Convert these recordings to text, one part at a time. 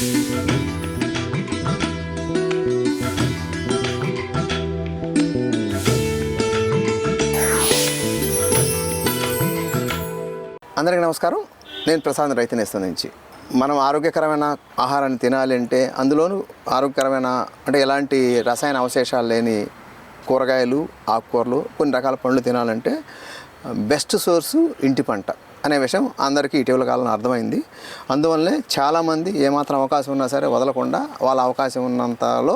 అందరికీ నమస్కారం. నేను ప్రసాద్ రైతు నేస్తం నుంచి. మనం ఆరోగ్యకరమైన ఆహారాన్ని తినాలి అంటే అందులోనూ ఆరోగ్యకరమైన అంటే ఎలాంటి రసాయన అవశేషాలు లేని కూరగాయలు ఆకుకూరలు కొన్ని రకాల పండ్లు తినాలంటే బెస్ట్ సోర్సు ఇంటి పంట. అనే విషయం అందరికీ ఇటీవల కాలంలో అర్థమైంది. అందువల్లే చాలామంది ఏమాత్రం అవకాశం ఉన్నా సరే వదలకుండా వాళ్ళ అవకాశం ఉన్నంతలో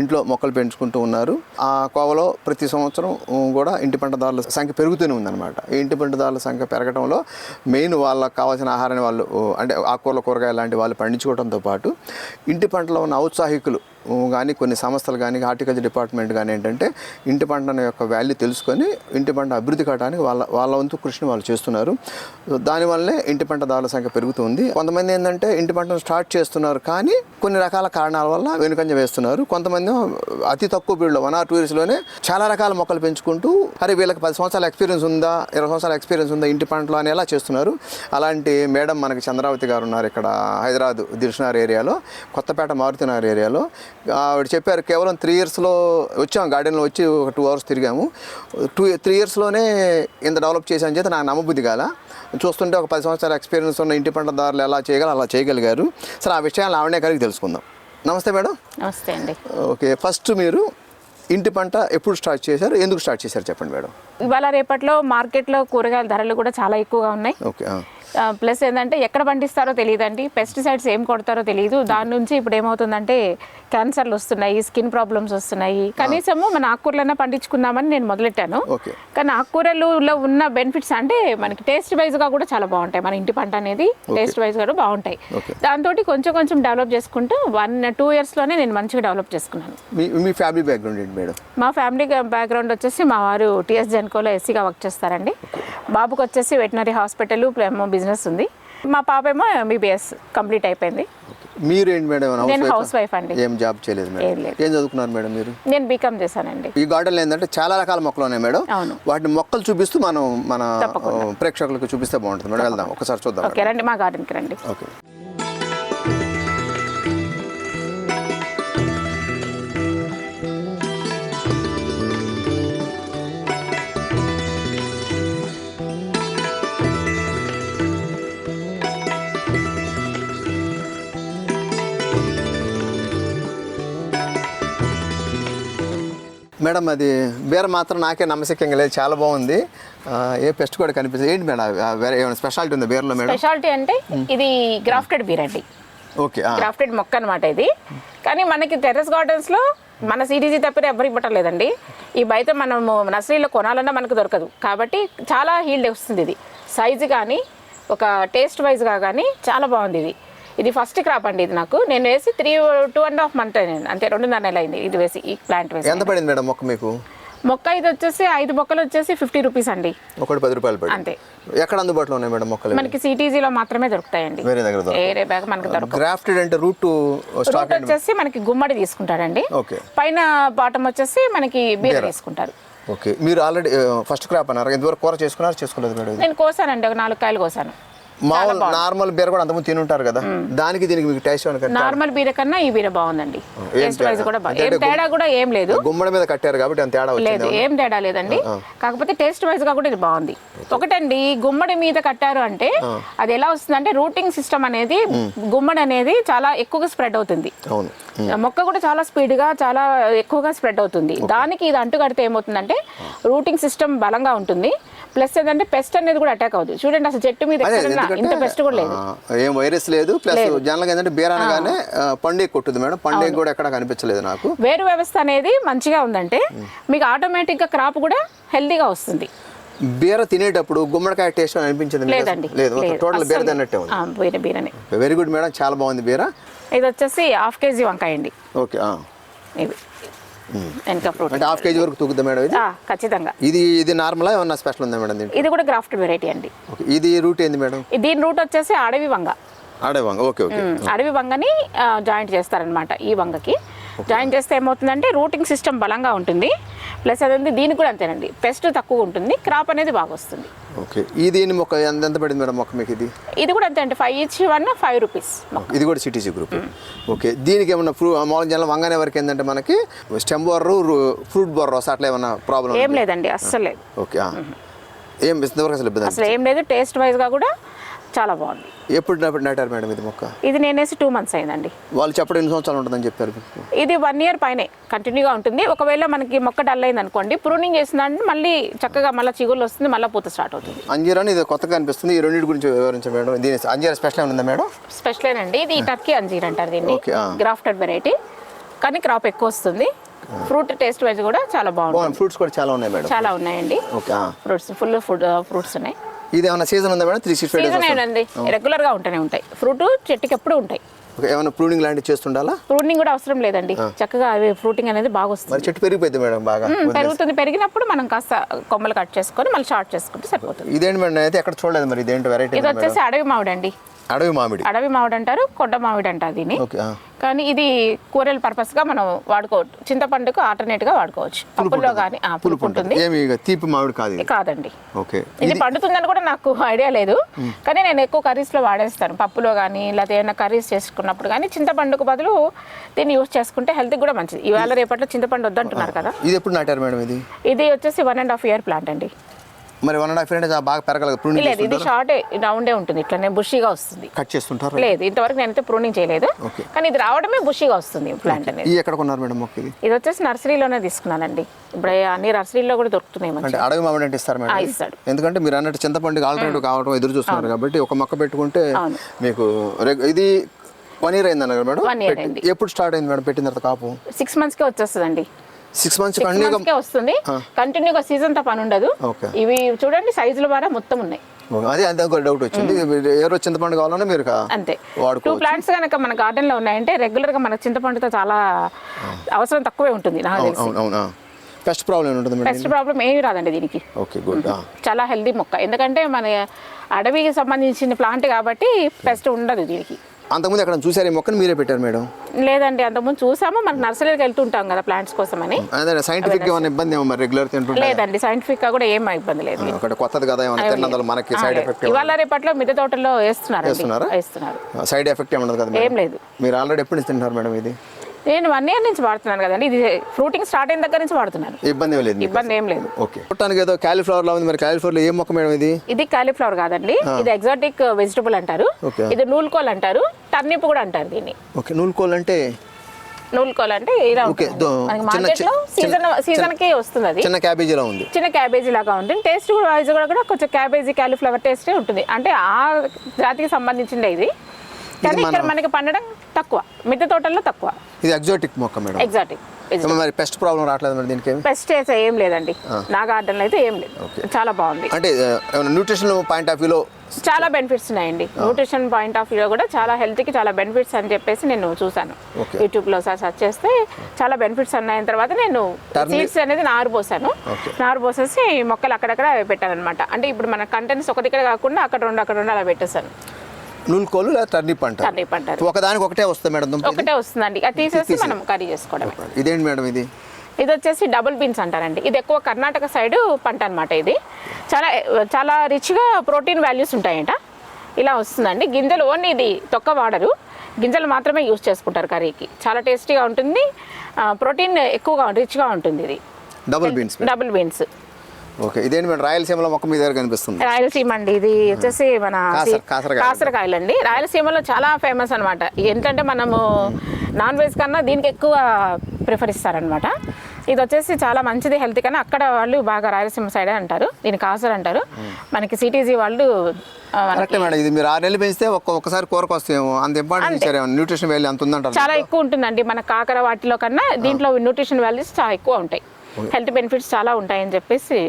ఇంట్లో మొక్కలు పెంచుకుంటూ ఉన్నారు. ఆ కోవలో ప్రతి సంవత్సరం కూడా ఇంటి పంటదారుల సంఖ్య పెరుగుతూనే ఉందన్నమాట. ఈ ఇంటి పంటదారుల సంఖ్య పెరగడంలో మెయిన్ వాళ్ళకి కావాల్సిన ఆహారాన్ని వాళ్ళు అంటే ఆకుకూరల కూరగాయలు లాంటి వాళ్ళు పండించుకోవడంతో పాటు ఇంటి పంటలో ఉన్న ఔత్సాహికులు కానీ కొన్ని సంస్థలు కానీ హార్టికల్చర్ డిపార్ట్మెంట్ కానీ ఏంటంటే ఇంటి పంటన యొక్క వాల్యూ తెలుసుకొని ఇంటి పంట అభివృద్ధి కావడానికి వాళ్ళ వాళ్ళ వంతు కృషిని వాళ్ళు చేస్తున్నారు. సో దానివల్లే ఇంటి పంటదారుల సంఖ్య పెరుగుతుంది. కొంతమంది ఏంటంటే ఇంటి పంటను స్టార్ట్ చేస్తున్నారు కానీ కొన్ని రకాల కారణాల వల్ల వెనుకంజ వేస్తున్నారు. కొంతమంది అతి తక్కువ పీరియడ్లో వన్ ఆర్ టూ ఇయర్స్లోనే చాలా రకాల మొక్కలు పెంచుకుంటూ అరే వీళ్ళకి పది సంవత్సరాల ఎక్స్పీరియన్స్ ఉందా ఇరవై సంవత్సరాల ఎక్స్పీరియన్స్ ఉందా ఇంటి పంటలో అని ఎలా చేస్తున్నారు. అలాంటి మేడం మనకి చంద్రావతి గారు ఉన్నారు ఇక్కడ హైదరాబాద్ దిల్షనార్ ఏరియాలో కొత్తపేట మారుతినగర్ ఏరియాలో. ఆవిడ చెప్పారు కేవలం త్రీ ఇయర్స్లో వచ్చాం గార్డెన్లో వచ్చి ఒక టూ అవర్స్ తిరిగాము. టూ త్రీ ఇయర్స్లోనే ఇంత డెవలప్ చేశాను చేత నాకు నమ్మబుద్ధి కాల. చూస్తుంటే ఒక పది సంవత్సరాల ఎక్స్పీరియన్స్ ఉన్న ఇంటి పంటదారులు ఎలా చేయగలరు అలా చేయగలిగారు. సరే ఆ విషయాలు ఆవిడనే కలిగి తెలుసుకుందాం. నమస్తే మేడం. నమస్తే అండి. ఓకే ఫస్ట్ మీరు ఇంటి పంట ఎప్పుడు స్టార్ట్ చేశారు ఎందుకు స్టార్ట్ చేశారు చెప్పండి మేడం? ఇవాళ రేపట్లో మార్కెట్లో కూరగాయల ధరలు కూడా చాలా ఎక్కువగా ఉన్నాయి. ఓకే ప్లస్ ఏంటంటే ఎక్కడ పండిస్తారో తెలియదండి. పెస్టిసైడ్స్ ఏం కొడతారో తెలియదు దాని నుంచి ఇప్పుడు ఏమవుతుందంటే క్యాన్సర్లు వస్తున్నాయి స్కిన్ ప్రాబ్లమ్స్ వస్తున్నాయి. కనీసము మన ఆకుకూరలైనా పండించుకుందామని నేను మొదలెట్టాను. కానీ ఆకుకూరలలో ఉన్న బెనిఫిట్స్ అంటే మనకి టేస్ట్ వైజ్గా కూడా చాలా బాగుంటాయి. మన ఇంటి పంట అనేది టేస్ట్ వైజ్ కూడా బాగుంటాయి. దాంతో కొంచెం కొంచెం డెవలప్ చేసుకుంటూ వన్ టూ ఇయర్స్లోనే నేను మంచిగా డెవలప్ చేసుకున్నాను. మీ ఫ్యామిలీ బ్యాక్గ్రౌండ్ ఏంటి మేడం? మా ఫ్యామిలీ బ్యాక్గ్రౌండ్ వచ్చేసి మా వారు టీఎస్ జెన్కోలో ఎస్సీగా వర్క్ చేస్తారండి. బాబుకి వచ్చేసి వెటనరీ హాస్పిటల్ బిజినెస్ ఉంది. మా పాప ఏమో ఎంబీబీఎస్ కంప్లీట్ అయిపోయింది. మీరు ఏంటి మేడం నేను house wife అండి. ఏం జాబ్ చేయలేదు మేడం. ఏం చదువుకున్నారు మేడం మీరు? నేను బీకామ్ చేశానండి. ఈ గార్డెన్లో ఏంటంటే చాలా రకాల మొక్కలు ఉన్నాయి మేడం. అవును. వాటిని మొక్కలు చూపిస్తూ మనం మన ప్రేక్షకులకు చూపిస్తే బాగుంటుంది మేడం. వెళ్దాం ఒకసారి చూద్దాం ఓకే రండి మా గార్డెన్కి రండి. ఓకే. మేడం అది బీర మాత్రం నాకే నమ్మశక్యంగా లేదు. చాలా బాగుంది. ఏ పెస్ట్ కూడా కనిపిస్తుంది ఏంటి మేడం వేరే ఏమైనా స్పెషాలిటీ ఉందా బీరలో మేడం? స్పెషాలిటీ అంటే ఇది గ్రాఫ్టెడ్ బీర్ అండి. ఓకే. గ్రాఫ్టెడ్ మొక్క అనమాట ఇది. కానీ మనకి టెర్రస్ గార్డెన్స్లో మన సిటీజీ తప్పితే ఎవరు ఇవ్వటం లేదండి. ఈ బయట మనము నర్సరీలో కొనాలన్నా మనకు దొరకదు. కాబట్టి చాలా హీల్డ్ వస్తుంది ఇది. సైజు కానీ ఒక టేస్ట్ వైజ్గా కానీ చాలా బాగుంది ఇది. ఇది ఫస్ట్ క్రాప్ అండి ఇది నాకు. నేను వేసి three two and half month అయింది. అంతే రెండున్నర నెల అయింది ఇది వేసి ఈ ప్లాంట్ వేసి. ఎంత పడింది మేడం మొక్క మీకు? మొక్క ఇది వచ్చేసి ఐదు మొక్కలు వచ్చేసి ఫిఫ్టీ రూపీస్ అండి. ఒకటి పది రూపాయలు అంతే. ఎక్కడ అందుబాటులో ఉన్నాయి మేడం మొక్కలు? మనకి సిటీజీలో మాత్రమే దొరుకుతాయండి. వేరే దగ్గర. ఏరే బ్యాగ్ మనకు దొరకవు. గ్రాఫ్టెడ్ అంటే రూట్ స్టాక్ రూట్ వచ్చేసి మనకి గుమ్మడి తీసుకుంటాడండి ఓకే పైన బాటం వచ్చేసి మనకి బీర తీసుకుంటారు. ఓకే మీరు ఆల్రెడీ ఫస్ట్ క్రాప్ అన్నారు. ఇంతవరకు కూర చేసుకున్నారు? చేసుకోలేదు మేడం? నేను కోసానండి. ఒక నాలుగు కాయలు కోసాను. మామూలు నార్మల్ బీర కూడా అంతకుముందు తిని ఉంటారు కదా దానికి దీనికి మీకు టేస్ట్? నార్మల్ బీర కన్నా ఈ బీర బాగుందండి. టేస్ట్ వైజ్ తేడా? కూడా అంటే ఏం తేడా కూడా ఏం లేదు. గుమ్మడి మీద కట్టారు కాబట్టి అంత తేడా లేదు ఏం తేడా లేదండి. కాకపోతే టేస్ట్ వైజ్గా కూడా ఇది బాగుంది. ఒకటండి గుమ్మడి మీద కట్టారు అంటే అది ఎలా వస్తుందంటే రూటింగ్ సిస్టమ్ అనేది గుమ్మడి అనేది చాలా ఎక్కువగా స్ప్రెడ్ అవుతుంది. అవును. మొక్క కూడా చాలా స్పీడ్గా చాలా ఎక్కువగా స్ప్రెడ్ అవుతుంది. దానికి ఇది అంటు కడితే ఏమవుతుందంటే రూటింగ్ సిస్టమ్ బలంగా ఉంటుంది. ప్లస్ ఏంటంటే పెస్ట్ అనేది కూడా అటాక్ అవుతుంది. చూడండి అసలు చెట్టు మీద ఇంత పెస్ట్ కూడా లేదు. ఏం వైరస్ లేదు. ప్లస్ జనరల్గా ఏంటంటే బీర అనగానే ఆ, పండుగ కొట్టుది మేడం. పండుగ కూడా ఎక్కడ కనిపించలేదు నాకు. వేరు వ్యవస్థ అనేది మంచిగా ఉందంటే మీకు ఆటోమేటిక్గా క్రాప్ కూడా హెల్దీగా వస్తుంది. బీర తినేటప్పుడు గుమ్మడికాయ టేస్ట్ అనిపించింది? లేదండి. లేదు. టోటల్ బీర. తిన్నట్టే ఉంది. బీర బీరనే. వెరీ గుడ్ మేడం చాలా బాగుంది బీర. ఇది వచ్చేసి హాఫ్ కేజీ వంకాయ అండి. ఓకే. ఇది. వెనక ఫ్రూట్ అంటే హాఫ్ కేజీ వరకు తూగుద్దా మేడం ఇది? ఖచ్చితంగా. ఇది ఇది నార్మలా ఏమన్నా స్పెషల్ ఉందా మేడం ఇది కూడా గ్రాఫ్ట్ వెరైటీ అండి. ఇది రూట్ ఏంది మేడం దీని రూట్ వచ్చేసి అడవి వంగ. ఆడే వంగ. Okay okay. అడవి వంగని జాయింట్ చేస్తారనమాట ఈ వంగకి. జాయిన్ చేస్తే ఏమవుతుందంటే రూటింగ్ సిస్టమ్ బలంగా ఉంటుంది. ప్లస్ అదంతా దీనికి కూడా అంతేనండి. పెస్ట్ తక్కువ ఉంటుంది. క్రాప్ అనేది బాగా వస్తుంది. ఓకే దీని మొక్క ఎంత ఎంత పడింది మేడం మొక్క మీకు ఇది? ఇది కూడా అంతే అండి. ఫైవ్ ఇచ్చి వన్ ఫైవ్ రూపీస్ ఇది కూడా సిటీసీ గ్రూప్ ఓకే దీనికి ఏమన్నా ఫ్రూ మామూలు జనం వంగానే వరకు ఏంటంటే మనకి స్టెమ్ బొర్రు ఫ్రూట్ బొర్ర అట్లా ఏమన్నా ప్రాబ్లం ఏం లేదండి అస్సలు లేదు. ఓకే. ఏం అసలు అసలు ఏం లేదు టేస్ట్ వైజ్గా కూడా చాలా బాగుంది. ఎప్పుడు నాటారు మేడం ఇది మొక్క? ఇది నేనేసి టూ మంత్స్ అయిందండి. వాళ్ళు చెప్పడం ఎన్ని సంవత్సరాలు ఉంటుందని చెప్పారు ఇది వన్ ఇయర్ పైనే కంటిన్యూగా ఉంటుంది. ఒకవేళ మనకి మొక్క డల్ అయింది అనుకోండి ప్రూనింగ్ చేసిందంటే మళ్ళీ చక్కగా మళ్ళీ చిగుళ్ళు వస్తుంది మళ్ళీ పూత స్టార్ట్ అవుతుంది. అంజీరాని ఇది కొత్తగా అనిపిస్తుంది. ఈ రెండింటి గురించి వివరించండి మేడం. దీని అంజీరా స్పెషల్ ఉందా మేడం? స్పెషల్ అండి. ఇది టర్కీ అంజీర్ అంటారు దీన్ని. గ్రాఫ్టెడ్ వెరైటీ కానీ క్రాప్ ఎక్కువ వస్తుంది. ఫ్రూట్ టేస్ట్ వైజ్ కూడా చాలా బాగుంటుంది. బాగుంది. ఫ్రూట్స్ కూడా చాలా ఉన్నాయి మేడం. చాలా ఉన్నాయండి. ఫ్రూట్స్ ఫుల్ ఫుడ్ ఫ్రూట్స్ ఉన్నాయి. ఇది ఏమైనా సీజన్ ఉందా madam? Three six five season ఏంటండి రెగ్యులర్గా ఉంటూనే ఉంటాయి. ఫ్రూట్ చెట్టుకి ఎప్పుడు ఉంటాయి. ఏమైనా ప్రూనింగ్ లాంటివి చేస్తుండాలా? ప్రూనింగ్ కూడా అవసరం లేదండి. చక్కగా అవి ఫ్రూటింగ్ అనేది బాగా వస్తుంది. మరి చెట్టు పెరిగిపోయింది మేడం బాగా. పెరుగుతుంది. పెరిగినప్పుడు మనం కాస్త కొమ్మలు కట్ చేసుకొని మళ్ళీ షార్ట్ చేసుకుంటే సరిపోతుంది. ఇదేంటి మేడం? అయితే ఎక్కడ చూడలేదు మరి. ఇదేంటి వెరైటీ ఇది వచ్చేసి అడవి మామిడి అండి. అడవి మామిడి. అడవి మామిడి అంటారు కొండ మామిడి అంటారు దీన్ని. కానీ ఇది కూరల పర్పస్గా మనం వాడుకోవచ్చు చింతపండుకు ఆల్టర్నేట్గా వాడుకోవచ్చు. పప్పుల్లో కానీ పులుపు ఉంటుంది. ఏమి తీపి మామిడి కాదు కాదండి. ఓకే. ఇది పండుతుందని కూడా నాకు ఐడియా లేదు. కానీ నేను ఎక్కువ కర్రీస్లో వాడేస్తాను. పప్పులో కానీ లేకపోతే ఏమైనా కర్రీస్ చేసుకున్నప్పుడు కానీ చింతపండుకు బదులు దీన్ని యూస్ చేసుకుంటే హెల్త్ కూడా మంచిది. ఇవాళ రేపట్లో చింతపండు వద్దంటున్నారు కదా. ఇది ఎప్పుడు నాటారు మేడం ఇది? ఇది వచ్చేసి one and half year plant అండి. మరి వన్ అండ్ హాఫ్ ఇయర్ బాగా పెరగలేదు ప్రూనింగ్ లేదు ఇది షార్ట్ రౌండే ఉంటుంది. ఇట్లనే బుషీగా వస్తుంది. కట్ చేస్తుంటారు? లేదు ఇంతవరకు నేనైతే ప్రూనింగ్ చేయలేదు. కానీ ఇది రావడమే బుషీగా వస్తుంది ప్లాంట్ అనేది. ఎక్కడ కొన్నారు మేడం? మొక్క ఇది ఇది వచ్చేసి నర్సరీలోనే తీసుకున్నానండి. ఇప్పుడు అన్ని నర్సరీలో కూడా దొరుకుతున్నాయి అంటే అడవి మామిడి అంటే ఇస్తారు మేడం? ఇస్తాడు. ఎందుకంటే మీరు అన్నట్టు చింతపండుకి ఆల్టర్నేటివ్ కావడం ఎదురు చూస్తున్నారు కాబట్టి ఒక మొక్క పెట్టుకుంటే. మీకు ఇది వన్ ఇయర్ అయింది అన్నారు మేడం? పెట్టి- అయింది. ఎప్పుడు స్టార్ట్ అయింది మేడం? పెట్టిన తర్వాత కాపు? సిక్స్ మంత్స్కే వచ్చేస్తుందండి. సిక్స్ మంత్స్ కంటిన్యూగా వస్తుంది. కంటిన్యూగా సీజన్తో పని ఉండదు. ఇవి చూడండి సైజుల ద్వారా మొత్తం ఉన్నాయి. అదే అంతే ఒక డౌట్ వచ్చింది. రోజు చింతపండు కావాలన్నా మీరు అంతే. టూ ప్లాంట్స్ కనుక మన గార్డెన్లో ఉన్నాయంటే రెగ్యులర్గా మన చింతపండుతో చాలా అవసరం తక్కువే ఉంటుంది నాకు తెలిసి. పెస్ట్ ప్రాబ్లం ఉంటుంది పెస్ట్ ప్రాబ్లం ఏమీ రాదండి దీనికి. ఓకే గుడ్ చాలా హెల్దీ మొక్క. ఎందుకంటే మన అడవికి సంబంధించిన ప్లాంట్ కాబట్టి పెస్ట్ ఉండదు దీనికి. అంతకుముందు ఎక్కడ చూసారు ఈ మొక్కను? మీరే పెట్టారు మేడం. లేదండి అంతకుముందు చూసాము. మనకు నర్సరీకి వెళ్తుంటాం కదా ప్లాంట్స్ కోసమని. అదే సైంటిఫిక్ ఏమైనా ఇబ్బంది ఏమో మరి రెగ్యులర్ తింటుంటే లేదండి సైంటిఫిక్గా కూడా ఏం ఇబ్బంది లేదు. ఒకటి కొత్తది కదా ఏమైనా తిన్నందులో మనకి సైడ్ ఎఫెక్ట్ ఇవాళ రేపట్లో మిద్దె తోటలో వేస్తున్నారు వేస్తున్నారా? వేస్తున్నారు. సైడ్ ఎఫెక్ట్ ఏమి ఉండదు కదా ఏం లేదు. మీరు ఆల్రెడీ ఎప్పుడు తింటున్నారు మేడం ఇది? నేను వన్ ఇయర్ నుంచి వాడుతున్నాను కదండి. ఇది ఫ్రూటింగ్ స్టార్ట్ అయిన దగ్గర నుంచి వాడుతున్నాను. ఇబ్బంది ఏం లేదు. ఇబ్బంది ఏం లేదు. ఓకే. చూడటానికి ఏదో క్యాలీఫ్లవర్ లా ఉంది మరి. క్యాలీఫ్లవర్లో ఏ మొక్క మేడం ఇది? ఇది కాలీఫ్లవర్ కాదండి. ఇది ఎగ్జాటిక్ వెజిటబుల్ అంటారు. Okay. ఇది నూలుకోల్ అంటారు. టర్నిప్ కూడా అంటారు దీన్ని. ఓకే. నూలుకోల్ అంటే? నూలుకోల్ అంటే ఇలా Okay, ఉంటుంది. దో- మనకి చిన్న- మార్కెట్లో సీజన్ సీజన్కి వస్తుంది అది. చిన్న క్యాబేజీలా ఉంది. చిన్న క్యాబేజీ లాగా ఉంటుంది. టేస్ట్ కూడా వైజ్ కూడా కూడా కొంచెం క్యాబేజీ క్యాలీఫ్లవర్ టేస్టే ఉంటుంది. అంటే ఆ జాతికి సంబంధించిందే ఇది. కానీ ఇక్కడ మనకి పండడం తక్కువ. మిద్దె తోటల్లో తక్కువ. ఇది ఎగ్జాటిక్ మొక్క మేడం. ఎగ్జాటిక్ మరి పెస్ట్ ప్రాబ్లం రావట్లేదు మరి దీనికి? పెస్ట్ అయితే ఏం లేదండి. నా గార్డెన్లో అయితే ఏం లేదు. చాలా బాగుంది. అంటే న్యూట్రిషన్ పాయింట్ ఆఫ్ వ్యూలో చాలా బెనిఫిట్స్ ఉన్నాయండి. న్యూట్రిషన్ పాయింట్ ఆఫ్ వ్యూ కూడా చాలా హెల్త్కి చాలా బెనిఫిట్స్ అని చెప్పేసి నేను చూసాను. యూట్యూబ్లో సార్ సెర్చ్ చేస్తే చాలా బెనిఫిట్స్ ఉన్నాయన తర్వాత నేను సీడ్స్ అనేది నారు పోసాను. నారు పోసేసి మొక్కలు అక్కడక్కడ పెట్టాను అనమాట అంటే ఇప్పుడు మన కంటెంట్స్ ఒక దగ్గర కాకుండా అక్కడ రెండు అక్కడ రెండు అలా పెట్టేశాను. నూలుకోలు లేదా టర్నిప్ అంటారు టర్నిప్ అంటారు ఒకదానికి ఒకటే వస్తుంది మేడం దుంప? ఒకటే వస్తుందండి. అది తీసేసి మనం కర్రీ చేసుకోవడమే. ఇదేంటి మేడం ఇది? ఇది వచ్చేసి డబుల్ బీన్స్ అంటారండి. ఇది ఎక్కువ కర్ణాటక సైడ్ పంట అనమాట ఇది. చాలా చాలా రిచ్గా ప్రోటీన్ వాల్యూస్ ఉంటాయంట. ఇలా వస్తుందండి. గింజలు ఓన్లీ ఇది తొక్క వాడరు. గింజలు మాత్రమే యూస్ చేసుకుంటారు కర్రీకి. చాలా టేస్టీగా ఉంటుంది. ప్రోటీన్ ఎక్కువగా రిచ్గా ఉంటుంది ఇది. Double beans double beans. Okay ఇదేంటి మేడం? రాయలసీమలో మొక్క మీ దగ్గర కనిపిస్తుంది. రాయలసీమ అండి. ఇది వచ్చేసి మన కాసర- కాసరకాయలు. అండి. రాయలసీమలో చాలా ఫేమస్ అనమాట ఏంటంటే మనము నాన్ వెజ్ కన్నా దీనికి ఎక్కువ ప్రిఫర్ ఇస్తారనమాట ఇది వచ్చేసి చాలా మంచిది హెల్త్ కన్నా అక్కడ వాళ్ళు బాగా రాయలసీమ సైడే అంటారు. దీన్ని కాసర్ అంటారు. మనకి సిటీజీ వాళ్ళు కరెక్టే మేడం ఇది మీరు ఆరు నెలలు పెంచితే ఒక్క ఒక్కసారి కూరకు వస్తాయేమో. అంత ఇంపార్టెంట్ ఇచ్చారేమో న్యూట్రిషన్ వాల్యూ అంత ఉందంటారు చాలా ఎక్కువ ఉంటుందండి. మన కాకర వాటిలో కన్నా దీంట్లో న్యూట్రిషన్ వాల్యూస్ చాలా ఎక్కువ ఉంటాయి. హెల్త్ బెనిఫిట్స్ చాలా ఉంటాయని చెప్పేసి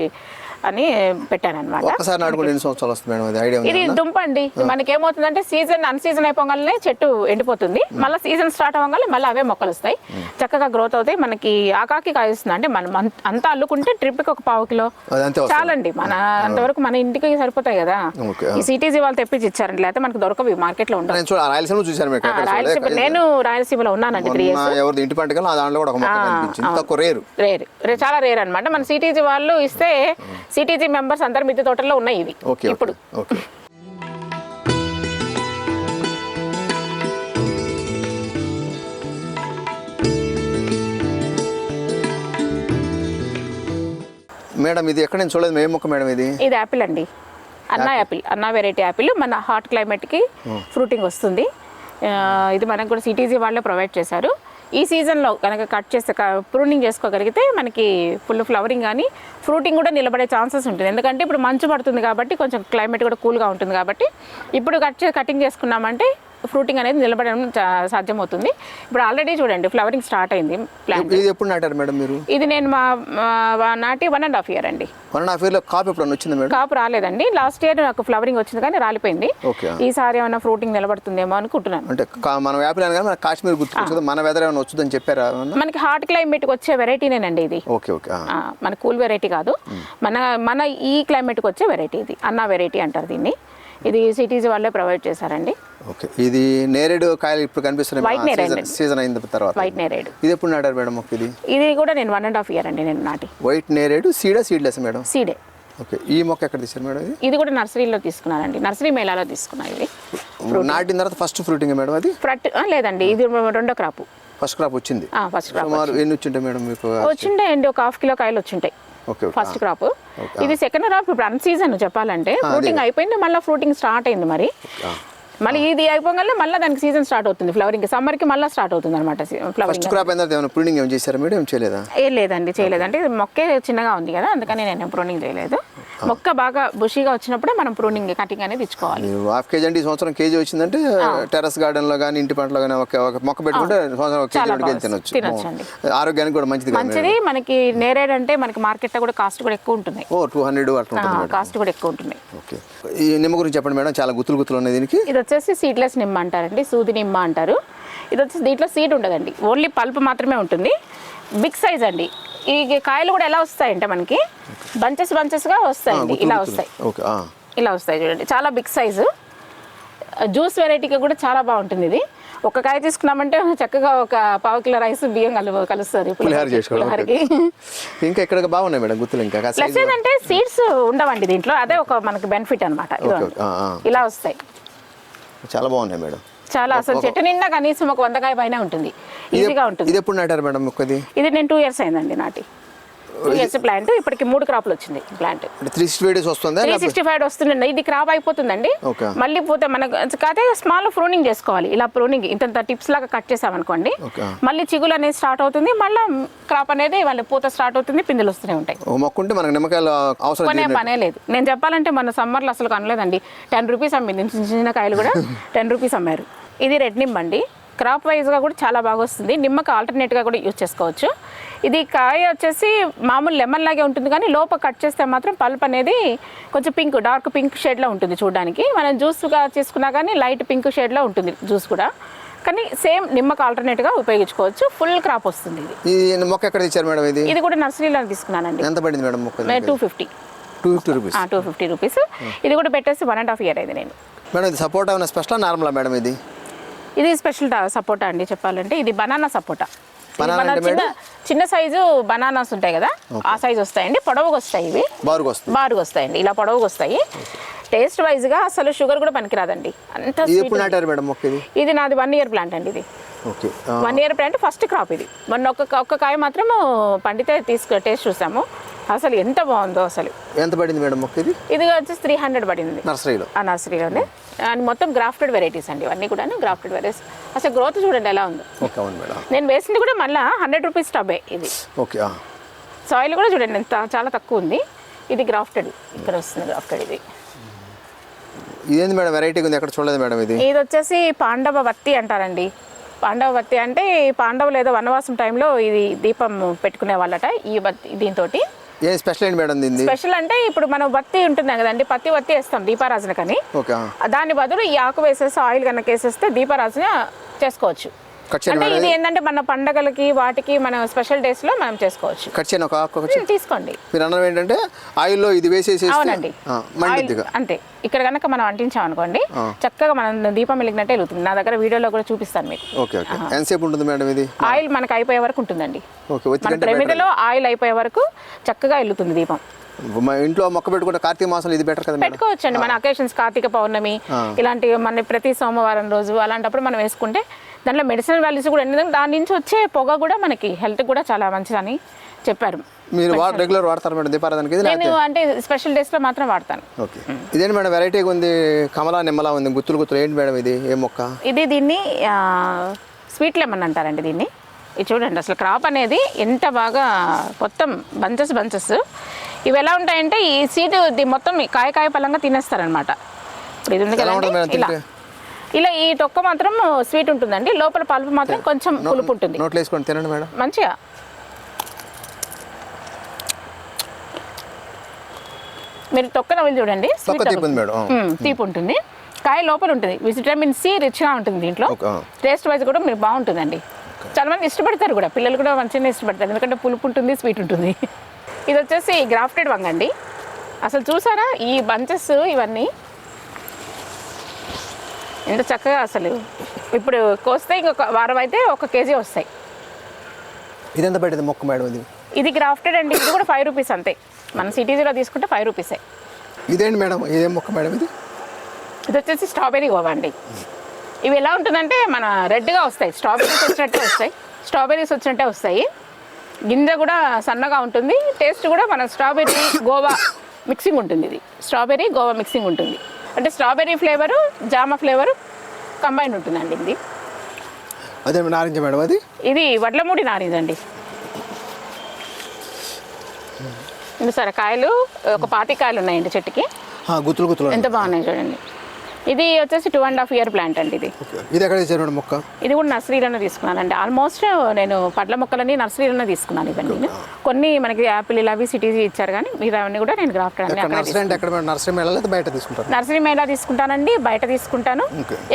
అని పెట్టాను అనమాట ఒక్కసారి నాటుకుంటే ఎన్ని సంవత్సరాలు వస్తుంది మేడం అది? ఐడియా ఇది దుంప అండి మనకి ఏమవుతుందంటే సీజన్ అన్ సీజన్ అయిపోగానే చెట్టు ఎండిపోతుంది. మళ్ళీ సీజన్ స్టార్ట్ అవ్వగానే మళ్ళీ అవే మొక్కలు వస్తాయి. చక్కగా గ్రోత్ అవుతాయి. మనకి ఆకాకి కాయిస్తుంది అంటే మనం అంత- అల్లుకుంటే ట్రిప్కి ఒక పావు కిలో. చాలండి. మన అంతవరకు మన ఇంటికి సరిపోతాయి కదా. ఈ సిటీజీ వాళ్ళు తెప్పించి ఇచ్చారండి లేకపోతే మనకు దొరకవు. మార్కెట్లో చూడ రాయలసీమ చూశాను. నేను రాయలసీమలో ఉన్నానండి త్రీ మొన్న ఇయర్స్ ఎవరిది? ఇంటి పంటగా ఆ దాంట్లో కూడా ఒక మొక్క కనిపించింది. తక్కువ రేరు. చాలా రేర్ అన్నమాట. మన సిటీజీ వాళ్ళు ఇస్తే సిటీజీ మెంబర్స్ అందరి మిద్దె తోటల్లో ఉన్నాయి ఇవి. ఇప్పుడు. మేడం ఇది ఎక్కడ నేను చూడలేదు. మేము మొక్క మేడం ఇది? ఇది యాపిల్ అండి. Anna apple. Anna variety apple. మన హాట్ క్లైమేట్కి ఫ్రూటింగ్ వస్తుంది. ఇది మనకు కూడా సిటీజీ వాళ్ళే ప్రొవైడ్ చేశారు. ఈ సీజన్లో కనుక కట్ చేస్తే ప్రూనింగ్ చేసుకోగలిగితే మనకి ఫుల్ ఫ్లవరింగ్ కానీ ఫ్రూటింగ్ కూడా నిలబడే ఛాన్సెస్ ఉంటుంది. ఎందుకంటే ఇప్పుడు మంచు పడుతుంది కాబట్టి కొంచెం క్లైమేట్ కూడా కూల్గా ఉంటుంది కాబట్టి ఇప్పుడు కట్ చే కటింగ్ చేసుకున్నామంటే ఫ్రూటింగ్ అనేది నిలబడడం సాధ్యమవుతుంది. ఇప్పుడు ఆల్రెడీ చూడండి ఫ్లవరింగ్ స్టార్ట్ అయింది ప్లాంట్. ఇది ఎప్పుడు నాటారు మేడం మీరు? ఇది నేను మా నాటి వన్ అండ్ హాఫ్ ఇయర్ అండి. వన్ అండ్ హాఫ్ ఇయర్లో కాపు ఎప్పుడు వచ్చింది మేడం? కాపు రాలేదండి. లాస్ట్ ఇయర్ నాకు ఫ్లవరింగ్ వచ్చింది కానీ రాలిపోయింది. ఓకే. ఈసారి ఏమైనా ఫ్రూటింగ్ నిలబడుతుందేమో అనుకుంటున్నాను. అంటే మనం యాపిల్ మన కాశ్మీర్ గుర్తుకొచ్చింది మన వెదర్ ఏమైనా వచ్చుదని చెప్పారా? మనకి హాట్ క్లైమేట్కి వచ్చే వెరైటీనేనండి ఇది. ఓకే ఓకే మన కూల్ వెరైటీ కాదు. మన మన ఈ క్లైమేట్కి వచ్చే వెరైటీ ఇది. అన్నా వెరైటీ అంటారు దీన్ని. ఇది సిటీస్ వాళ్ళే ప్రొవైడ్ చేశారండి. ఓకే. ఇది నేరేడు కాయలు ఇప్పుడు కనిపిస్తున్నాయి White నేరేడు సీజన్ అయిన తర్వాత. వైట్ నేరేడు. ఇది ఎప్పుడు నాటారు మేడం మొక్క ఇది? ఇది కూడా నేను వన్ అండ్ హాఫ్ ఇయర్ అండి నేను నాటి. వైట్ నేరేడు సీడా సీడ్లెస్ మేడం? సీడే. ఓకే. ఈ మొక్క ఎక్కడ తీశారు మేడం ఇది? ఇది కూడా నర్సరీలో తీసుకున్నానండి. నర్సరీ మేళాలో తీసుకున్నాను ఇది. నాటిన తర్వాత ఫస్ట్ ఫ్రూటింగ్ మేడం అది? ఫ్రట్ లేదండి. ఇది రెండో క్రాపు ఫస్ట్ క్రాప్ వచ్చింది. ఫస్ట్ క్రాప్ ఎన్ని వచ్చింటాయి మేడం మీకు వచ్చింటాయి అండి ఒక హాఫ్ కిలో కాయలు వచ్చింటాయి ఫస్ట్ క్రాప్ ఇది సెకండ్ క్రాప్ ఇప్పుడు అన్ సీజన్ చెప్పాలంటే ఫ్రూటింగ్ అయిపోయింది మళ్ళీ ఫ్రూటింగ్ స్టార్ట్ అయింది మరి. మళ్ళీ ఇది అయిపోగానే మళ్ళీ దానికి సీజన్ స్టార్ట్ అవుతుంది ఫ్లవరింగ్ సమ్మర్కి మళ్ళీ స్టార్ట్ అవుతుంది అనమాట ఫస్ట్ క్రాప్ ఏమైనా ప్రూనింగ్ ఏమైనా చేశారా మేడం ఏం చేయలేదా? ఏం లేదండి చేయలేదంటే మొక్కే చిన్నగా ఉంది కదా అందుకని నేను ప్రూనింగ్ చేయలేదు. మొక్క బాగా బుషీగా వచ్చినప్పుడే మనం ప్రూనింగ్ కటింగ్ అనేది ఇచ్చుకోవాలి. హాఫ్ కేజీ అంటే ఈ సంవత్సరం కేజీ వచ్చిందంటే టెర్రస్ గార్డెన్లో కానీ ఇంటి పంటలో కానీ ఒక మొక్క పెట్టుకుంటే సంవత్సరం ఒక కేజీ తినొచ్చు. ఆరోగ్యానికి కూడా మంచిది మంచిది. మనకి నేరేడ్ అంటే మనకి మార్కెట్లో కూడా కాస్ట్ కూడా ఎక్కువ ఉంటుంది. ఓ టూ హండ్రెడ్ కాస్ట్ కూడా ఎక్కువ ఉంటుంది. ఓకే. ఈ నిమ్మ గురించి చెప్పండి మేడం. చాలా గుత్తులు గుత్తులు ఉన్నాయి దీనికి. ఇది వచ్చేసి సీడ్లెస్ నిమ్మ అంటారండి. సూది నిమ్మ అంటారు. ఇది వచ్చేసి దీంట్లో సీడ్ ఉండదండి. ఓన్లీ పల్ప్ మాత్రమే ఉంటుంది. బిగ్ సైజ్ అండి. ఈ కాయలు కూడా ఎలా వస్తాయంటే మనకి బంచెస్ బంచెస్గా వస్తాయండి. ఇలా వస్తాయి. ఇలా వస్తాయి చూడండి. చాలా బిగ్ సైజు. జ్యూస్ వెరైటీగా కూడా చాలా బాగుంటుంది ఇది. ఒక కాయ తీసుకున్నామంటే చక్కగా ఒక పావు కిలో రైస్ బియ్యం కలు కలుస్తుంది పులిహోరకి. ఇంకా ఇక్కడ బాగున్నాయి మేడం గుత్తులు ఇంకా? ప్లస్ ఏంటంటే సీడ్స్ ఉండవండి దీంట్లో. అదే ఒక మనకి బెనిఫిట్ అనమాట. ఇలా వస్తాయి. చాలా బాగున్నాయి మేడం. చాలా అసలు చెట్టు నిండా కనీసం ఒక వందకాయ పైన ఉంటుంది. ఈజీగా ఉంటుంది. ఇది ఎప్పుడు నాటారు మేడం మొక్కది? ఇది నేను టూ ఇయర్స్ అయిందండి నాటి. టూ ఇయర్స్ ప్లాంట్ ఇప్పటికి మూడు క్రాప్లు వచ్చింది ప్లాంట్ త్రీ సిక్స్టీ డేస్ వస్తుందా త్రీ సిక్స్టీ ఫైవ్ వస్తుందండి ఇది క్రాప్ అయిపోతుందండి. మళ్ళీ పోతే మనకు కాకపోతే స్మాల్ ప్రూనింగ్ చేసుకోవాలి. ఇలా ప్రూనింగ్ ఇంత టిప్స్ లాగా కట్ చేసామనుకోండి. మళ్ళీ చిగులు అనేది స్టార్ట్ అవుతుంది. మళ్ళీ క్రాప్ అనేది వాళ్ళ పూత స్టార్ట్ అవుతుంది పిందెలు వస్తూనే ఉంటాయి. మనకు నిమ్మకాయలు అవసరం కొనే. పనే లేదు. నేను చెప్పాలంటే మన సమ్మర్లో అసలు కొనలేదండి. టెన్ రూపీస్ అమ్మింది. చిన్న చిన్న కాయలు కూడా టెన్ రూపీస్ అమ్మారు. ఇది రెడ్ నిమ్మ అండి. క్రాప్ వైజ్గా కూడా చాలా బాగా వస్తుంది. నిమ్మకి ఆల్టర్నేట్గా కూడా యూజ్ చేసుకోవచ్చు. ఇది కాయ వచ్చేసి మామూలు లెమన్ లాగే ఉంటుంది కానీ లోపల కట్ చేస్తే మాత్రం పల్ప్ అనేది కొంచెం పింక్ డార్క్ పింక్ షేడ్లో ఉంటుంది చూడడానికి. మనం జ్యూస్గా చేసుకున్నా కానీ లైట్ పింక్ షేడ్లో ఉంటుంది జ్యూస్ కూడా. కానీ సేమ్ నిమ్మకి ఆల్టర్నేట్గా ఉపయోగించుకోవచ్చు. ఫుల్ క్రాప్ వస్తుంది ఇది. ఈ మొక్క ఎక్కడ తెచ్చారు మేడం ఇది? ఇది కూడా నర్సరీలో తీసుకున్నానండి. ఎంత పడింది మేడం మొక్క two fifty two fifty rupees two fifty rupees ఇది కూడా పెట్టేసి వన్ అండ్ హాఫ్ ఇయర్ అయింది నేను. మేడం ఇది సపోర్ట్ ఏమైనా స్పెషల్ నార్మలా మేడం ఇది? ఇది స్పెషల్ సపోటా అండి చెప్పాలంటే. ఇది బనానా సపోటా. చిన్న చిన్న సైజు బనానాస్ ఉంటాయి కదా? ఆ సైజు వస్తాయండి. పొడవుగా వస్తాయి ఇవి. బారుగా వస్తాయండి ఇలా పొడవుగా వస్తాయి. టేస్ట్ వైజ్గా అసలు షుగర్ కూడా పనికిరాదండి. అంత ఇది నాది వన్ ఇయర్ ప్లాంట్ అండి ఇది. One year plant first crop ఇది. మొన్న ఒక్క ఒక్క కాయ మాత్రం పండితే తీసుకు టేస్ట్ చూసాము. అసలు ఎంత బాగుందో అసలు. ఎంత పడింది మేడం మొక్క ఇది? ఇది వచ్చేసి త్రీ హండ్రెడ్ పడింది. నర్సరీలో. ఆ నర్సరీలోనే. అండ్ మొత్తం గ్రాఫ్టెడ్ వెరైటీస్ అండి ఇవన్నీ కూడా గ్రాఫ్టెడ్ వెరైటీస్ అసలు గ్రోత్ చూడండి ఎలా ఉందో. ఓకే అవును మేడం. నేను వేసింది కూడా మళ్ళీ హండ్రెడ్ రూపీస్ టబ్బే ఇది. ఓకే. సాయిల్ కూడా చూడండి ఎంత చాలా తక్కువ ఉంది. ఇది గ్రాఫ్టెడ్ ఇక్కడ వస్తుంది గ్రాఫ్టెడ్ ఇది. ఇదేంది మేడం వెరైటీగా ఉంది ఎక్కడ చూడలేదు మేడం ఇది? ఇది వచ్చేసి పాండవ వత్తి అంటారండి. పాండవ వత్తి అంటే పాండవులు ఏదో వనవాసం టైంలో ఇది దీపం పెట్టుకునే వాళ్ళట ఈ దీంతో ఏం స్పెషల్ ఏంటి మేడం దీన్ని స్పెషల్ అంటే ఇప్పుడు మనం వత్తి ఉంటుంది కదండి పత్తి వత్తి వేస్తాం దీపారాజనకని ఓకే దాని బదులు ఈ ఆకు వేసేసి ఆయిల్ కనుక వేసేస్తే దీపారాజన చేసుకోవచ్చు. అంటే ఇది ఏంటంటే మన పండగలకి వాటికి మన స్పెషల్ డేస్లో మనం చేసుకోవచ్చు. కట్ చేయను ఒక ఆకు కట్ చేయి. తీసుకోండి. మీరు అన్నది ఏంటంటే ఆయిల్లో ఇది వేసేసి అవునండి. అంతే. ఇక్కడ కనుక మనం అంటించాం అనుకోండి చక్కగా మనం దీపం వెలిగినట్టే వెలుగుతుంది. నా దగ్గర వీడియోలో కూడా చూపిస్తాను మీకు. Okay okay. ఎంతసేపు ఉంటుంది మేడం ఇది? ఆయిల్ మనకు అయిపోయే వరకు ఉంటుందండి. మన ప్రమిదలో ఆయిల్ అయిపోయే వరకు చక్కగా వెలుగుతుంది దీపం. ఇంట్లో మొక్క పెట్టుకుంటే కార్తీక మాసంలో ఇది బెటర్ కదా మేడం? పెట్టుకోవచ్చండి. మన అకేషన్స్ కార్తీక పౌర్ణమి ఇలాంటి మన ప్రతి సోమవారం రోజు అలాంటప్పుడు మనం వేసుకుంటే దాంట్లో మెడిసినల్ వాల్యూస్ కూడా ఎందుకంటే దాని నుంచి వచ్చే పొగ కూడా మనకి హెల్త్ కూడా చాలా మంచిదని చెప్పారు. మీరు వాడు రెగ్యులర్ వాడతారు మేడం దీపారాధనకి? ఇది నేను అంటే స్పెషల్ డేస్లో మాత్రం వాడతాను. ఓకే. ఇదేంటి మేడం వెరైటీగా ఉంది కమలా నిమ్మలా ఉంది గుత్తులు గుత్తులు. ఏంటి మేడం ఇది? ఏ మొక్క? ఇది దీన్ని స్వీట్ లెమన్ అంటారండి దీన్ని. ఇది చూడండి అసలు క్రాప్ అనేది ఎంత బాగా మొత్తం బంచెస్ బంచెస్. ఇవి ఎలా ఉంటాయంటే ఈ సీడ్ మొత్తం కాయ కాయ పలంగా తినేస్తారనమాట ఇప్పుడు ఇది ఉంది మేడం ఇలా? ఇలా ఈ తొక్క మాత్రం స్వీట్ ఉంటుందండి. లోపల పల్పు మాత్రం కొంచెం పులుపు ఉంటుంది. నోట్లో వేసుకొని తినండి మేడం. మంచిగా? మీరు తొక్క నవ్వులు చూడండి. తీపి ఉంటుంది. కాయ లోపల ఉంటుంది. విటమిన్ సి రిచ్గా ఉంటుంది దీంట్లో. టేస్ట్ వైజ్ కూడా మీరు బాగుంటుందండి. చాలా మంది ఇష్టపడతారు కూడా. పిల్లలు కూడా మంచిగానే ఇష్టపడతారు. ఎందుకంటే పులుపు ఉంటుంది స్వీట్ ఉంటుంది. ఇది వచ్చేసి గ్రాఫ్టెడ్ వంగండి అసలు చూసారా? ఈ బంచెస్ ఇవన్నీ ఎంత చక్కగా అసలు. ఇప్పుడు కోస్తే ఇంకొక వారం అయితే ఒక కేజీ వస్తాయి. ఇది ఎంత పెట్టింది మొక్క మేడం ఇది? ఇది గ్రాఫ్టెడ్ అండి ఇది కూడా ఫైవ్ రూపీస్ అంతే. మన సిటీజీలో తీసుకుంటే ఫైవ్ రూపీసే. ఇదేంటి మేడం ఇదేం మొక్క మేడం ఇది? ఇది వచ్చేసి స్ట్రాబెరీ గోవా అండి. ఇవి ఎలా ఉంటుందంటే మన రెడ్గా వస్తాయి స్ట్రాబెరీస్ వచ్చినట్టే వస్తాయి స్ట్రాబెరీస్ వచ్చినట్టే వస్తాయి. గింజ కూడా సన్నగా ఉంటుంది టేస్ట్ కూడా మన స్ట్రాబెరీ గోవా మిక్సింగ్ ఉంటుంది ఇది. స్ట్రాబెరీ గోవా మిక్సింగ్ ఉంటుంది. అంటే స్ట్రాబెరీ ఫ్లేవరు జామ ఫ్లేవరు కంబైన్ ఉంటుందండి ఇది. అదే నారింజ మేడం అది? ఇది వడ్లమూడి నారింజ అండి. సరే కాయలు ఒక పాతి కాయలు ఉన్నాయండి చెట్టుకి. గుత్తులు గుత్తులు. ఎంత బాగున్నాయి చూడండి. ఇది వచ్చేసి two and half year plant అండి ఇది. ఇది ఎక్కడ తెచ్చారు మొక్క? ఇది కూడా నర్సరీలోనే తీసుకున్నానండి. ఆల్మోస్ట్ నేను పడ్ల మొక్కలని నర్సరీలోనే తీసుకున్నాను ఇవన్నీ. కొన్ని మనకి యాపిల్ ఇలా అవి సిటీస్ ఇచ్చారు కానీ మీరు అవన్నీ కూడా నేను గ్రాఫ్ట్ నర్సరీ మేళ బయట తీసుకుంటారు? నర్సరీ మేళా తీసుకుంటానండి బయట తీసుకుంటాను.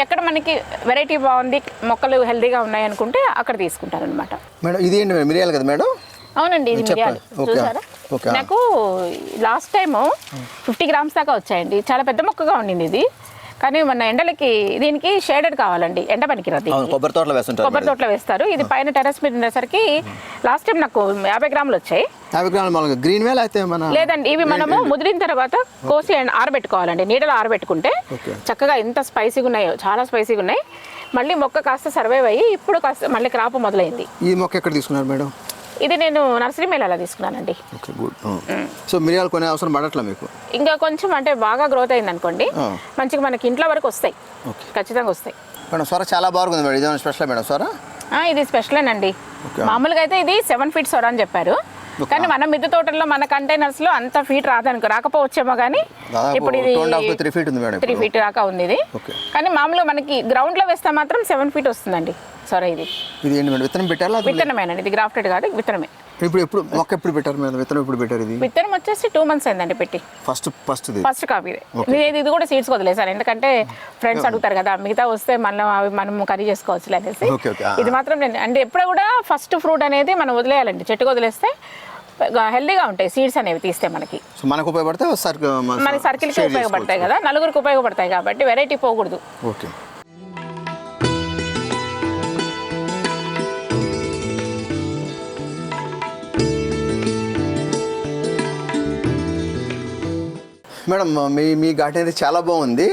ఎక్కడ మనకి వెరైటీ బాగుంది మొక్కలు హెల్దీగా ఉన్నాయి అనుకుంటే అక్కడ తీసుకుంటాను అనమాట మేడం ఇది ఏంటి మేడం? మిరియాలు కదా మేడం? అవునండి ఇది. మిరియాలు. చూసారా. నాకు లాస్ట్ టైం ఫిఫ్టీ గ్రామ్స్ దాకా వచ్చాయండి. చాలా పెద్ద మొక్కగా ఉండింది ఇది. కానీ మన ఎండలకి దీనికి షేడెడ్ కావాలండి ఎండ పనికిరది కొబ్బరి తోటలో వేస్తుంటారు కొబ్బరి తోటలో వేస్తారు. ఇది పైన టెరస్ మీద ఉండేసరికి లాస్ట్ టైం నాకు యాభై గ్రాములు వచ్చాయి. యాభై గ్రాములు గ్రీన్ వేల్ అయితే మన లేదండి ఇవి మనము ముదిరిన తర్వాత కోసి ఆరబెట్టుకోవాలండి నీడలో ఆరబెట్టుకుంటే. చక్కగా ఎంత స్పైసీగా ఉన్నాయో చాలా స్పైసీగా ఉన్నాయి. మళ్ళీ మొక్క కాస్త సర్వైవ్ అయ్యి ఇప్పుడు కాస్త మళ్ళీ క్రాప్ మొదలైంది. ఈ మొక్క ఎక్కడ తీసుకున్నారు మేడం? ఇది నేను నర్సరీ మేళాలో తీసుకున్నానండి. Okay good. సో మిరియాలు కొనే అవసరం పడట్లా మీకు? ఇంకా కొంచెం అంటే బాగా గ్రోత్ అయింది అనుకోండి. మంచిగా మనకి ఇంట్లో వరకు వస్తాయి. ఖచ్చితంగా వస్తాయి. మేడం స్వర చాలా బాగుంది మేడం. ఇదేమైనా స్పెషల్ మేడం స్వర ఆ, ఇది స్పెషలేనండి ఓకే. మామూలుగా అయితే ఇది సెవెన్ ఫీట్ సొర అని చెప్పారు. కానీ మన మిద్దె తోటల్లో మన కంటైనర్స్లో అంత ఫీట్ రాదనుకో రాకపోవచ్చేమో కానీ ఇప్పుడు ఇది three feet ఉంది మేడం త్రీ. ఫీట్ దాకా ఉంది ఇది. కానీ మామూలుగా మనకి గ్రౌండ్లో వేస్తే మాత్రం సెవెన్ ఫీట్ వస్తుందండి. సరే ఇది. ఇది ఏంటి మేడం? విత్తనం పెట్టారా అది విత్తనమేనండి ఇది గ్రాఫ్టెడ్ కాదు విత్తనమే. ఇప్పుడు ఎప్పుడు మొక్క ఎప్పుడు పెట్టారు మేడం? విత్తనం ఎప్పుడు పెట్టారు ఇది? విత్తనం వచ్చేసి టూ మంత్స్ అయిందండి పెట్టి. ఫస్ట్ ఫస్ట్ ఫస్ట్ కాపీ ఇది. ఇది కూడా సీడ్స్ వదిలేసాను ఎందుకంటే ఫ్రెండ్స్ అడుగుతారు కదా మిగతా వస్తే మనం అవి మనం కర్రీ చేసుకోవచ్చు అనేసి. ఇది మాత్రం నేను అంటే ఎప్పుడు కూడా ఫస్ట్ ఫ్రూట్ అనేది మనం వదిలేయాలండి. చెట్టుకు వదిలేస్తే హెల్దీగా ఉంటాయి సీడ్స్ అనేవి తీస్తే మనకి. మనకు ఉపయోగపడితే సర్కిల్ మన సర్కిల్కి ఉపయోగపడతాయి కదా నలుగురికి ఉపయోగపడతాయి కాబట్టి వెరైటీ పోకూడదు. ఓకే. మేడం మీ మీ గార్డెన్ అయితే చాలా బాగుంది.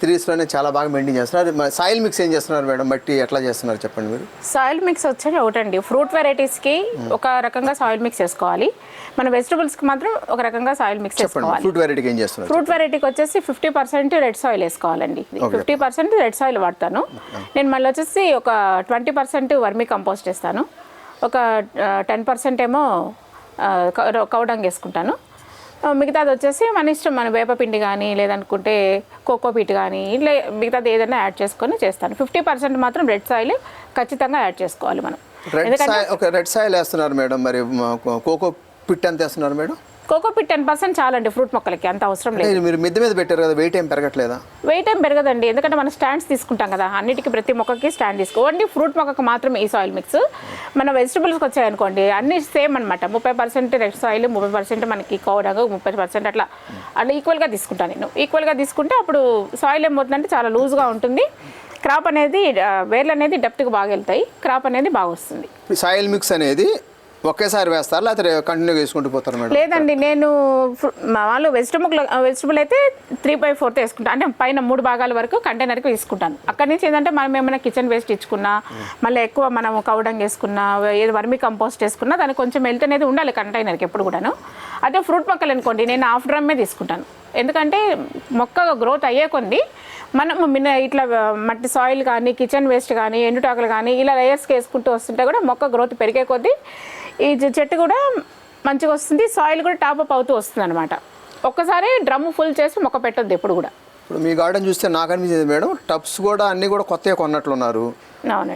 త్రీస్లోనే చాలా బాగా మెయింటైన్ చేస్తున్నారు. సాయిల్ మిక్స్ ఏం చేస్తున్నారు మేడం? బట్టి ఎట్లా చేస్తున్నారు చెప్పండి మీరు? సాయిల్ మిక్స్ వచ్చేది ఒకటండి. ఫ్రూట్ వెరైటీస్కి ఒక రకంగా సాయిల్ మిక్స్ చేసుకోవాలి. మన వెజిటబుల్స్కి మాత్రం ఒక రకంగా సాయిల్ మిక్స్ చేసుకోవాలి. ఫ్రూట్ వెరైటీకి ఏం చేస్తున్నారు ఫ్రూట్ వెరైటీకి వచ్చేసి ఫిఫ్టీ పర్సెంట్ రెడ్ సాయిల్ వేసుకోవాలండి. ఫిఫ్టీ పర్సెంట్ రెడ్ సాయిల్ వాడతాను. నేను మళ్ళీ వచ్చేసి ఒక ట్వంటీ పర్సెంట్ వర్మీ కంపోస్ట్ వేస్తాను. ఒక టెన్ పర్సెంట్ ఏమో కౌడంగ్ వేసుకుంటాను. మిగతాది వచ్చేసి మన ఇష్టం మన వేపపిండి కానీ లేదనుకుంటే కోకోపీట్ కానీ లే మిగతాది ఏదైనా యాడ్ చేసుకొని చేస్తాను. ఫిఫ్టీ పర్సెంట్ మాత్రం రెడ్ సాయిల్ ఖచ్చితంగా యాడ్ చేసుకోవాలి మనం. Red soil okay red soil వేస్తున్నారు మేడం మరి కోకో పిట్ ఎంత వేస్తున్నారు మేడం? కోకోపిట్ టెన్ పర్సెంట్ చాలండి ఫ్రూట్ మొక్కలకి అంత అవసరం లేదు. మీరు మిద్దె మీద పెట్టారు కదా వెయిట్ ఏం పెరగట్లేదా? వెయిట్ ఏం పెరగదండి ఎందుకంటే మనం స్టాండ్స్ తీసుకుంటాం కదా అన్నిటికీ ప్రతి మొక్కకి స్టాండ్ తీసుకో ఓన్లీ ఫ్రూట్ మొక్కకు మాత్రమే ఈ సాయిల్ మిక్స్. మన వెజిటబుల్స్కి వచ్చాయనుకోండి అన్ని సేమ్ అనమాట ముప్పై పర్సెంట్ రెడ్ సాయిల్ ముప్పై పర్సెంట్ మనకి కౌడగా ముప్పై పర్సెంట్ అట్లా అట్లా ఈక్వల్గా తీసుకుంటాను నేను. ఈక్వల్గా తీసుకుంటే అప్పుడు సాయిల్ ఏమవుతుందంటే చాలా లూజ్గా ఉంటుంది. క్రాప్ అనేది వేర్లు అనేది డెప్త్కి బాగా వెళ్తాయి క్రాప్ అనేది బాగా వస్తుంది. సాయిల్ మిక్స్ అనేది ఒకేసారి వేస్తారు లేకపోతే కంటిన్యూగా వేసుకుంటూ పోతారు మేడం? లేదండి నేను మా వాళ్ళు వెజిటబుల్ వెజిటబుల్ అయితే త్రీ బై ఫోర్త్ వేసుకుంటాను అంటే పైన మూడు భాగాల వరకు కంటైనర్కి తీసుకుంటాను అక్కడి నుంచి ఏంటంటే మనం ఏమైనా కిచెన్ వేస్ట్ ఇచ్చుకున్నా మళ్ళీ ఎక్కువ మనం కౌడంగ్ వేసుకున్నా ఏది వర్మి కంపోస్ట్ వేసుకున్నా దానికి కొంచెం వెళ్తే అనేది ఉండాలి కంటైనర్కి ఎప్పుడు కూడాను. అదే ఫ్రూట్ మొక్కలు అనుకోండి నేను హాఫ్ డ్రమ్మే తీసుకుంటాను. ఎందుకంటే మొక్క గ్రోత్ అయ్యే కొన్ని మనం మిన్న ఇట్లా మట్టి సాయిల్ కానీ కిచెన్ వేస్ట్ కానీ ఎండుటాకులు కానీ ఇలా లేయర్స్కి వేసుకుంటూ వస్తుంటే కూడా మొక్క గ్రోత్ పెరిగే కొద్దీ ఈ చెట్టు కూడా మంచిగా వస్తుంది. సాయిల్ కూడా టాప్ అప్ అవుతూ వస్తుంది అనమాట ఒక్కసారి డ్రమ్ ఫుల్ చేసి మొక్క పెట్టద్దు ఎప్పుడు కూడా. ఇప్పుడు మీ గార్డెన్ చూస్తే నాకు అనిపించింది మేడం టబ్స్ కూడా అన్నీ కూడా కొత్తగా కొన్నట్లున్నారు.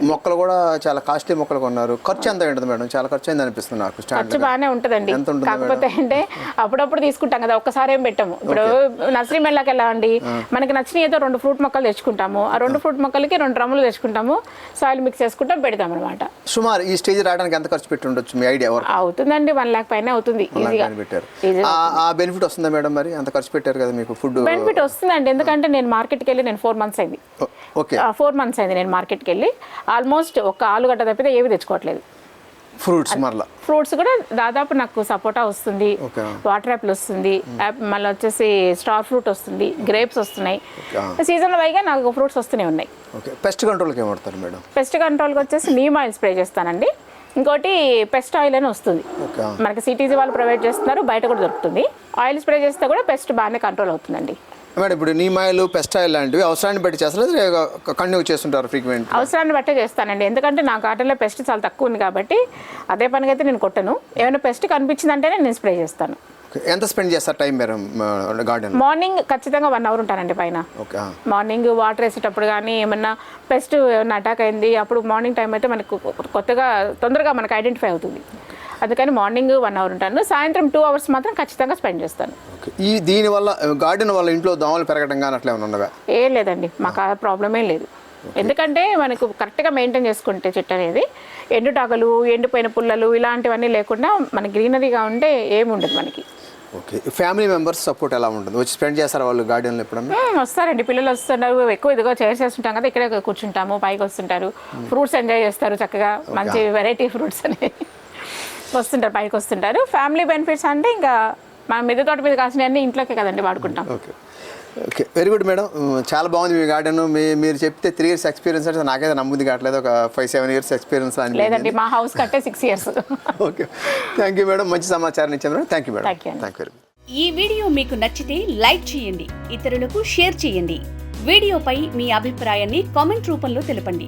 మొక్కలు కూడా చాలా కాస్ట్లీ మొక్కలు కొన్నారు. ఖర్చు ఎంత ఉంటుంది మేడం? చాలా ఖర్చు అయింది అనిపిస్తుంది నాకు ఖర్చు బాగానే ఉంటుందండి. ఎంత ఉంటుంది కాకపోతే అంటే అప్పుడప్పుడు తీసుకుంటాం కదా ఒక్కసారి ఏం పెట్టాము. ఇప్పుడు నర్సరీ మెల్లకి వెళ్ళండి మనకి నచ్చిన ఏదో రెండు ఫ్రూట్ మొక్కలు తెచ్చుకుంటాము. ఆ రెండు ఫ్రూట్ మొక్కలకి రెండు డ్రమ్ములు తెచ్చుకుంటాము. సాయిల్ మిక్స్ చేసుకుంటాం పెడతాం అనమాట సుమారు ఈ స్టేజ్ రావడానికి ఎంత ఖర్చు పెట్టి ఉండొచ్చు మీ ఐడియా అవుతుందండి వన్ లాక్ పైన అవుతుంది ఆ- బెనిఫిట్ వస్తుందా మేడం మరి? అంత ఖర్చు పెట్టారు కదా మీకు ఫుడ్? బెనిఫిట్ వస్తుందండి. ఎందుకంటే నేను మార్కెట్కి వెళ్ళి నేను ఫోర్ మంత్స్ అయింది. ఓకే. ఫోర్ మంత్స్ అయింది నేను మార్కెట్కి వెళ్ళి. ఆల్మోస్ట్ ఒక ఆలుగడ్డ తప్పితే ఏవి తెచ్చుకోవట్లేదు. ఫ్రూట్స్ మరలా? ఫ్రూట్స్ కూడా దాదాపు నాకు సపోటా వస్తుంది వాటర్ యాపిల్ వస్తుంది యాప్- మళ్ళీ వచ్చేసి స్టార్ ఫ్రూట్ వస్తుంది గ్రేప్స్ వస్తున్నాయి. సీజన్లో వైగా నాకు ఫ్రూట్స్ వస్తూనే ఉన్నాయి. పెస్ట్ కంట్రోల్కి ఏం వాడతారు మేడం? పెస్ట్ కంట్రోల్కి వచ్చేసి నీమ్ ఆయిల్ స్ప్రే చేస్తానండి. ఇంకోటి పెస్ట్ ఆయిల్ అని వస్తుంది. మనకి సిటీజీ వాళ్ళు ప్రొవైడ్ చేస్తున్నారు బయట కూడా దొరుకుతుంది. ఆయిల్ స్ప్రే చేస్తే కూడా పెస్ట్ బాగానే కంట్రోల్ అవుతుందండి. మేడం ఇప్పుడు నీమాయిల్ పెస్ట్ ఆయిల్ లాంటివి అవసరాన్ని బట్టి చేస్తారు? కంటిన్యూ చేస్తుంటారు ఫ్రీక్వెంట్ అవసరాన్ని బట్టే చేస్తానండి. ఎందుకంటే నా గార్డెన్లో పెస్ట్ చాలా తక్కువ ఉంది కాబట్టి అదే పనిగా అయితే నేను కొట్టను. ఏమైనా పెస్ట్ కనిపించిందంటేనే నేను స్ప్రే చేస్తాను. ఎంత స్పెండ్ చేస్తారు టైం మేడం గార్డెన్ మార్నింగ్ ఖచ్చితంగా వన్ అవర్ ఉంటానండి పైన. మార్నింగ్ వాటర్ వేసేటప్పుడు కానీ ఏమన్నా పెస్ట్ ఏమన్నా అటాక్ అయింది అప్పుడు మార్నింగ్ టైం అయితే మనకు కొత్తగా తొందరగా మనకు ఐడెంటిఫై అవుతుంది. అందుకని మార్నింగ్ వన్ అవర్ ఉంటాను. సాయంత్రం టూ అవర్స్ మాత్రం ఖచ్చితంగా స్పెండ్ చేస్తాను. ఈ దీని వల్ల గార్డెన్ వల్ల ఇంట్లో దోమలు పెరగడం కానీ అట్లా ఏమైనా ఉన్నవా ఏం లేదండి. మాకు ఆ ప్రాబ్లమే లేదు. ఎందుకంటే మనకు కరెక్ట్గా మెయింటైన్ చేసుకుంటే చెట్టు అనేది ఎండుటాకలు ఎండిపోయిన పుల్లలు ఇలాంటివన్నీ లేకుండా మన గ్రీనరీగా ఉంటే ఏమి ఉండదు మనకి. ఓకే. ఫ్యామిలీ మెంబర్స్ సపోర్ట్ ఎలా ఉంటుంది? వచ్చి స్పెండ్ చేస్తారు వాళ్ళు గార్డెన్లో ఎప్పుడన్నా? వస్తారండి. పిల్లలు వస్తున్నారు. ఎక్కువ ఇదిగో చైర్స్ వేస్తుంటాం కదా ఇక్కడే కూర్చుంటాము పైకి వస్తుంటారు. ఫ్రూట్స్ ఎంజాయ్ చేస్తారు చక్కగా. మంచి వెరైటీ ఫ్రూట్స్ అనేవి. వస్తుంటారు పైకి వస్తుంటారు. ఫ్యామిలీ బెనిఫిట్స్ అంటే ఇంకా మన మిద్దె తోట మీద కాసినవన్నీ ఇంట్లోకే కదండి వాడుకుంటాం. Okay. Okay. Very good madam చాలా బాగుంది మీ గార్డెన్. మీ మీరు చెప్తే త్రీ ఇయర్స్ ఎక్స్పీరియన్స్ అంటే నాకైతే నమ్ముది కావట్లేదు. ఒక ఫైవ్ సెవెన్ ఇయర్స్ ఎక్స్పీరియన్స్ అని లేదండి మా హౌస్ కట్టే six years okay. Thank you madam మంచి సమాచారం ఇచ్చారు madam thank you madam. Thank you ఈ వీడియో మీకు నచ్చితే లైక్ చేయండి ఇతరులకు షేర్ చేయండి. వీడియోపై మీ అభిప్రాయాన్ని కామెంట్ రూపంలో తెలపండి.